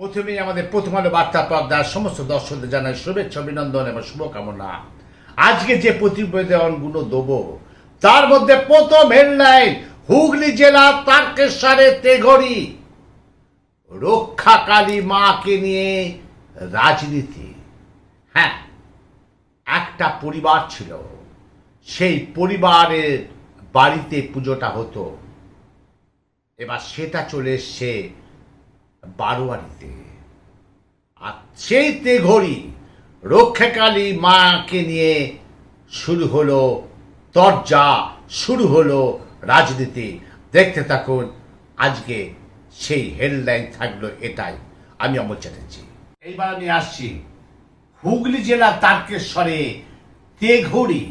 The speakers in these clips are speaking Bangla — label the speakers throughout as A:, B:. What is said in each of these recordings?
A: প্রথমেই আমাদের প্রথম আলো বার্তা পর্দার সমস্ত দর্শকদের জানাই শুভেচ্ছা, অভিনন্দন এবং শুভকামনা। আজকে যে প্রতিবেদনগুলো দেবো, তার মধ্যে প্রথম হেডলাইন হুগলি জেলার তারকেশ্বরে তেঘড়ি। রক্ষাকালী মাকে নিয়ে রাজনীতি। হ্যাঁ একটা পরিবার ছিল, সেই পরিবারের বাড়িতে পুজোটা হতো। এবার সেটা চলে এসছে বারোয়ারিতে। আর সেই তেঘড়ি রক্ষাকালী মাকে নিয়ে শুরু হলো, তরজা শুরু হলো রাজনীতি। দেখতে থাকুন, আজকে সেই হেডলাইন থাকল এটাই। আমি অমর চ্যাটার্জি। এইবার আমি আসছি হুগলি জেলার তারকেশ্বরে তেঘড়ি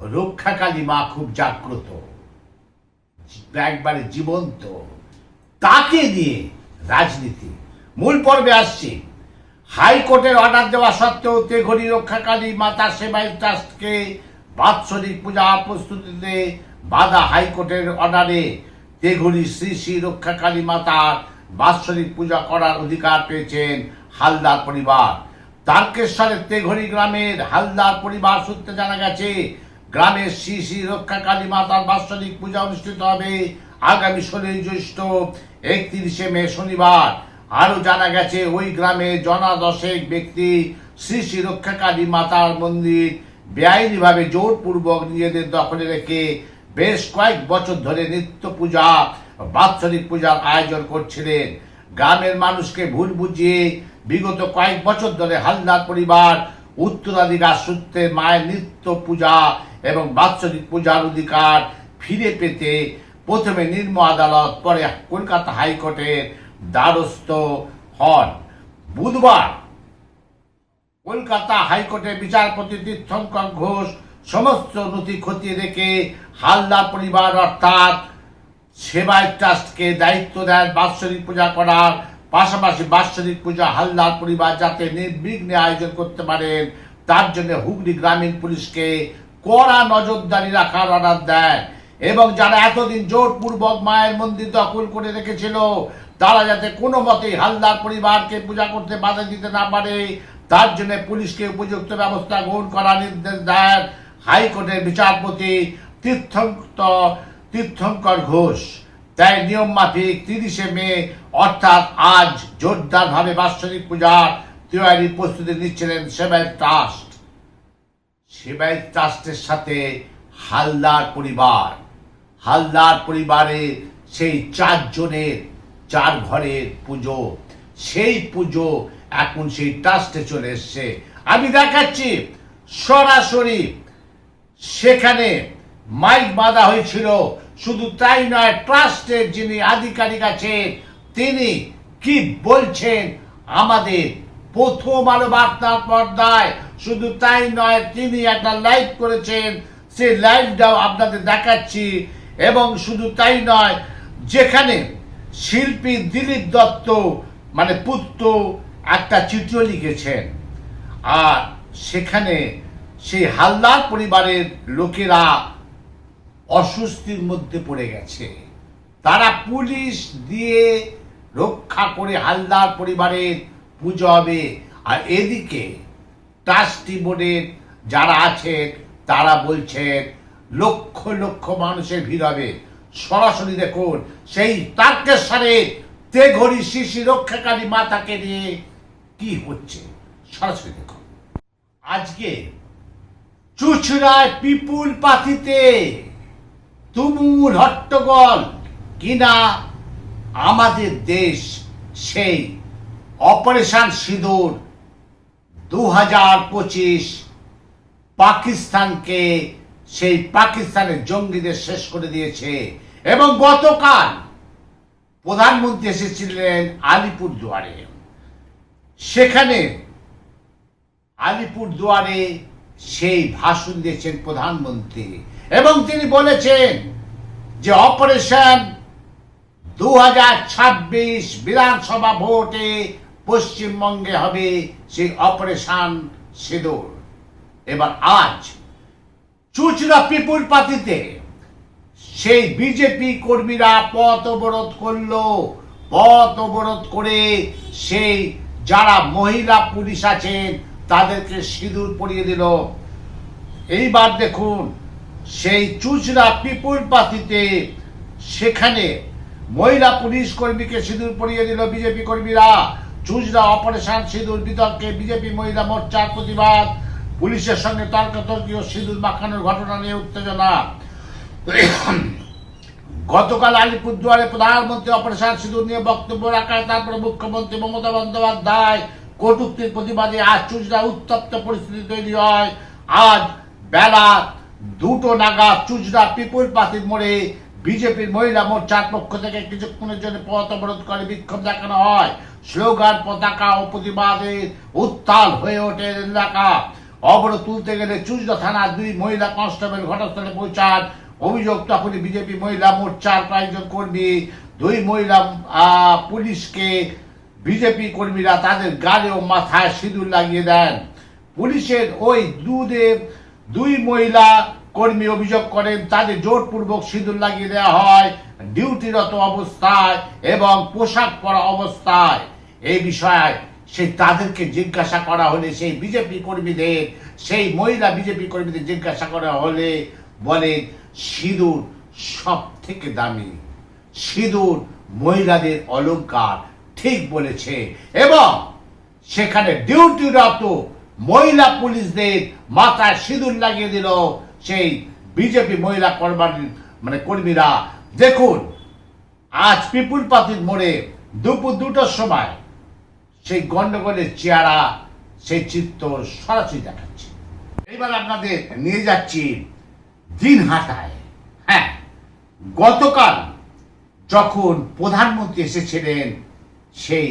A: রক্ষাকালী মা খুব জাগ্রত, একবারে জীবন্ত। তাকে নিয়ে রাজনীতি। মূল পর্বে আসছি। হাইকোর্টের অর্ডার দেওয়া সত্ত্বেও তেঘড়ি রক্ষাকালী মাতা সেবাই ট্রাস্টকে বাৎসরিক পূজা প্রস্তুতিতে বাধা হাইকোর্টের অর্ডারে তেঘড়ি শ্রী শ্রী রক্ষাকালী মাতার বাৎসরিক পূজা করার অধিকার পেয়েছেন হালদার পরিবার। তারকেশ্বরের তেঘড়ি গ্রামের হালদার পরিবার সূত্রে জানা গেছে, গ্রামের শ্রী শ্রী রক্ষাকালী মাতার বাৎসরিক পূজা অনুষ্ঠিত হবে আগামী ষোলোই জ্যৈষ্ঠ একত্রিশে মে শনিবার। আরও জানা গেছে, ওই গ্রামে জনা দশেক ব্যক্তি শ্রী শ্রী রক্ষাকালী মাতার মন্দির বেআইনিভাবে জোরপূর্বক নিজেদের দখলে রেখে বেশ কয়েক বছর ধরে নিত্য পূজা, বাৎসরিক পূজার আয়োজন করছিলেন। গ্রামের মানুষকে ভুল বুঝিয়ে বিগত কয়েক বছর ধরে হালদার পরিবার উত্তরাধিকার সূত্রে মায়ের নিত্য পূজা এবং বাৎসরিক পূজার অধিকার ফিরে পেতে প্রথমে নিম্ন আদালত, পরে কলকাতা হাইকোর্টের দ্বারস্থ হন। বুধবার কলকাতা হাইকোর্টের বিচারপতি তীর্থঙ্কর ঘোষ সমস্ত নথি খতিয়ে রেখে হালদার পরিবার অর্থাৎ সেবায় ট্রাস্টকে দায়িত্ব দেন বাৎসরিক পূজা করার, পাশাপাশি বাৎসরিক পূজা হালদার পরিবার যাতে নির্বিঘ্নে আয়োজন করতে পারেন, তার জন্য হুগলি গ্রামীণ পুলিশকে কড়া নজরদারি রাখার অর্ডার দেন। এবং যারা এতদিন জোরপূর্বক মায়ের মন্দির দখল করে রেখেছিল, তারা যাতে কোনো মতেই হালদার পরিবারকে পূজা করতে বাধা দিতে না পারে, তার জন্য পুলিশকে উপযুক্ত ব্যবস্থা গ্রহণ করার নির্দেশ দেন হাইকোর্টের বিচারপতি তীর্থঙ্কর ঘোষ। তাই নিয়ম মাফিক তিরিশে মে, অর্থাৎ আজ জোরদারভাবে বাৎসরিক পূজার তৈরি প্রস্তুতি নিচ্ছিলেন সেবায়ত ট্রাস্ট। সেবায়ত ট্রাস্টের সাথে হালদার পরিবার। হালদার পরিবারের সেই চারজনের চার ঘরের পুজো, সেই পুজো এখন সেই ট্রাস্টে চলে এসছে। আমি দেখাচ্ছি, সরাসরি সেখানে মাইক বাঁধা হয়েছিল। শুধু তাই নয়, ট্রাস্টের যিনি আধিকারিক আছেন, তিনি কি বলছেন আমাদের প্রথম আলো বার্তার পর্দায়? শুধু তাই নয়, তিনি একটা লাইভ করেছেন। সেই লাইভটাও আপনাদের দেখাচ্ছি। এবং শুধু তাই নয়, যেখানে শিল্পী দিলীপ দত্ত মানে পুত্র একটা চিত্র লিখেছেন। আর সেখানে সেই হালদার পরিবারের লোকেরা অস্বস্তির মধ্যে পড়ে গেছে। তারা পুলিশ দিয়ে রক্ষা করে হালদার পরিবারের পুজো হবে। আর এদিকে ট্রাস্টি বোর্ডের যারা আছেন, তারা বলছেন লক্ষ লক্ষ মানুষের ভিড় হবে। সরাসরি দেখুন, সেই তারকেশ্বরের তেঘড়ি শিশি রক্ষাকারী মাতাকে নিয়ে কি হচ্ছে? সরাসরি দেখুন। আজকে চুচড়ায় পিপুল পাতিতে তুমুল হট্টগোল। কিনা আমাদের দেশ সেই অপারেশন সিঁদুর দু হাজার পঁচিশ পাকিস্তানকে সেই পাকিস্তানের জঙ্গিদের শেষ করে দিয়েছে। এবং গতকাল প্রধানমন্ত্রী এসেছিলেন আলিপুর দুয়ারে সেখানে আলিপুর দুয়ারে সেই ভাষণ দিয়েছেন প্রধানমন্ত্রী। এবং তিনি বলেছেন যে অপারেশন দু হাজার ছাব্বিশ বিধানসভা ভোটে পশ্চিমবঙ্গে হবে সেই অপারেশন সিঁদুর। এবার আজ চুচড়া পিপুল পার্টিতে। সেই বিজেপি কর্মীরা পথ অবরোধ করল। পথ অবরোধ করে সেই যারা মহিলা পুলিশ আছেন, তাদেরকে সিঁদুর পরিয়ে দিল। এইবার দেখুন, সেই চুচরা পিপুল পাতিতে সেখানে মহিলা পুলিশ কর্মীকে সিঁদুর পরিয়ে দিল বিজেপি কর্মীরা। চুচরা অপারেশন সিঁদুর বিতর্কে বিজেপি মহিলা মোর্চার প্রতিবাদ। পুলিশের সঙ্গে তর্কাতর্কি সিঁদুর মাখানোর ঘটনা নিয়ে উত্তেজনা। গতকাল আলিপুরদুয়ারে প্রধানমন্ত্রী অপারেশন সিঁদুর নিয়ে বক্তব্য রাখায় তারপরে মুখ্যমন্ত্রী মমতা বন্দ্যোপাধ্যায় কটুক্তির প্রতিবাদে আজ চুচরা উত্তপ্ত পরিস্থিতি তৈরি হয়। আজ বেলা দুটো নাগাদ চুচরা পিপুল পাতির মোড়ে বিজেপির মহিলা মোর্চার পক্ষ থেকে কিছুক্ষণের জন্য পথ অবরোধ করে বিক্ষোভ দেখানো হয়। স্লোগান, পতাকা ও প্রতিবাদে উত্তাল হয়ে ওঠে এলাকা। অবরোধ তুলতে গেলে চুচরা থানার দুই মহিলা কনস্টেবল ঘটনাস্থলে পৌঁছান। অভিযোগ তখনই বিজেপি মহিলা মোর্চার কয়েকজন কর্মী। দুই মহিলা পুলিশকে বিজেপি কর্মীরা তাদের গালে ও মাথায় সিঁদুর লাগিয়ে দেন। পুলিশের ওই দুদেব দুই মহিলা কর্মী অভিযোগ করেন, তাদের জোরপূর্বক সিঁদুর লাগিয়ে দেওয়া হয় ডিউটিরত অবস্থায় এবং পোশাক পরা অবস্থায়। এই বিষয়ে সেই তাদেরকে জিজ্ঞাসা করা হলে সেই বিজেপি কর্মীদের, সেই মহিলা বিজেপি কর্মীদের জিজ্ঞাসা করা হলে বলে, সিঁদুর সব থেকে দামি। সিঁদুর মহিলাদের অলংকার, ঠিক বলেছে। এবং সেখানে ডিউটিরত মহিলা পুলিশদের মাথায় সিঁদুর লাগিয়ে দিল সেই বিজেপি মহিলা কর্মী মানে কর্মীরা। দেখুন, আজ পিপুল পাতির মোড়ে দুপুর দুটোর সময় সেই গন্ডগোলের চেহারা, সেই চিত্র সরাসরি দেখাচ্ছে। এবার আপনাদের নিয়ে যাচ্ছি দিনহাটায় হ্যাঁ গতকাল যখন প্রধানমন্ত্রী এসেছিলেন সেই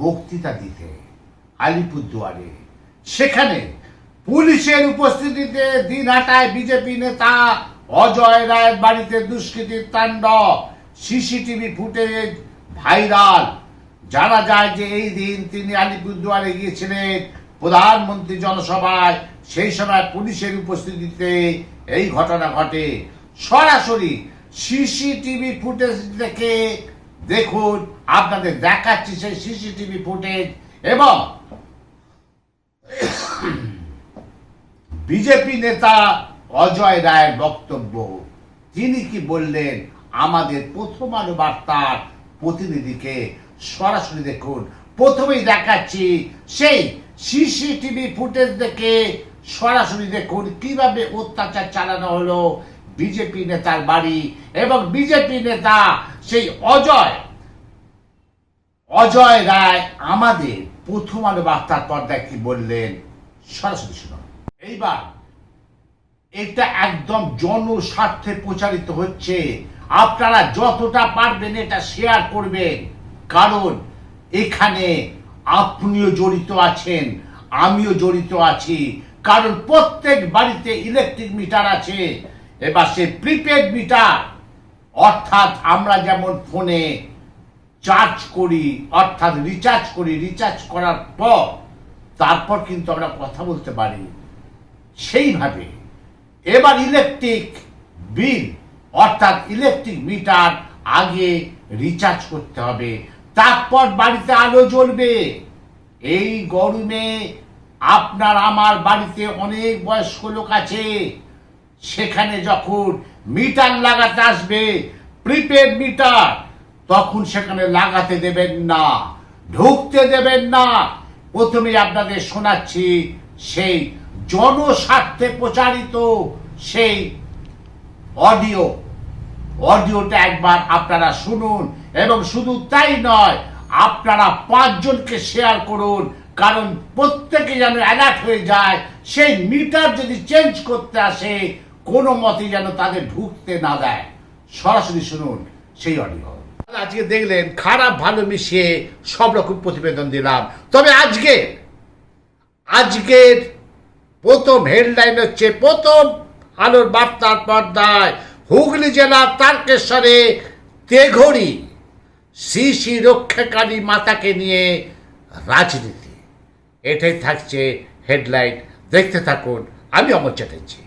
A: বক্তৃতা দিতে আলিপুরদুয়ারে, সেখানে পুলিশের উপস্থিতিতে দিনহাটায় বিজেপি নেতা অজয় রায়ের বাড়িতে দুষ্কৃতির তাণ্ডব, সিসিটিভি ফুটেজ ভাইরাল। জানা যায় যে এই দিন তিনি আলিপুরদুয়ারে গিয়েছিলেন প্রধানমন্ত্রী জনসভায়, সেই সময় পুলিশের উপস্থিতিতে এই ঘটনা ঘটে। সরাসরি সিসিটিভি ফুটেজ দেখে দেখুন, আপনাদের দেখাচ্ছি সেই সিসিটিভি ফুটেজ এবং বিজেপি নেতা অজয় রায়ের বক্তব্য। তিনি কি বললেন? আমাদের প্রথম আলো বার্তার প্রতিনিধিকে সরাসরি দেখুন। প্রথমেই দেখাচ্ছি সেই সিসিটিভি ফুটেজ দেখে সরাসরি দেখুন কীভাবে অত্যাচার চালানো হলো বিজেপি নেতার বাড়ি এবং বিজেপি নেতা সেই অজয় অজয় রায় আমাদের প্রথম আলো বার্তার পর্দায় কি বললেন? সরাসরি শুনুন। এইবার এটা একদম জনস্বার্থে প্রচারিত হচ্ছে। আপনারা যতটা পারবেন এটা শেয়ার করবেন। কারণ এখানে আপনিও জড়িত আছেন, আমিও জড়িত আছি। কারণ প্রত্যেক বাড়িতে ইলেকট্রিক মিটার আছে। এবার সে প্রিপেড মিটার অর্থাৎ আমরা যেমন ফোনে চার্জ করি, অর্থাৎ রিচার্জ করি রিচার্জ করার পর তারপর কিন্তু আমরা কথা বলতে পারি। সেইভাবে এবার ইলেকট্রিক বিল অর্থাৎ ইলেকট্রিক মিটার আগে রিচার্জ করতে হবে। তারপর বাড়িতে আলো জ্বলবে। এই গরমে আপনার আমার বাড়িতে অনেক বয়স্ক লোক আছে। সেখানে যখন মিটার লাগাতে আসবে, প্রিপেড মিটার, তখন সেখানে লাগাতে দেবেন না, ঢুকতে দেবেন না। প্রথমে আপনাদের শোনাচ্ছি সেই জনস্বার্থে প্রচারিত সেই অডিও। অডিওটা একবার আপনারা শুনুন, এবং শুধু তাই নয়, আপনারা পাঁচজনকে শেয়ার করুন, কারণ প্রত্যেকে যেন অ্যালার্ট হয়ে যায়, সেই মিটার যদি চেঞ্জ করতে আসে, কোনো মতে যেন তাদের ঢুকতে না দেয়। সরাসরি শুনুন সেই অডিও আজকে দেখলেন, খারাপ ভালো মিশিয়ে সব রকম প্রতিবেদন দিলাম। তবে আজকে, আজকের প্রথম হেডলাইন হচ্ছে, প্রথম আলোর বার্তার পর্দায় হুগলি জেলার তারকেশ্বরে তেঘড়ি শ্রী রক্ষাকারী মাতাকে নিয়ে রাজনীতি। এটাই থাকছে হেডলাইন দেখতে থাকুন, আমি অমর চ্যাটার্জি।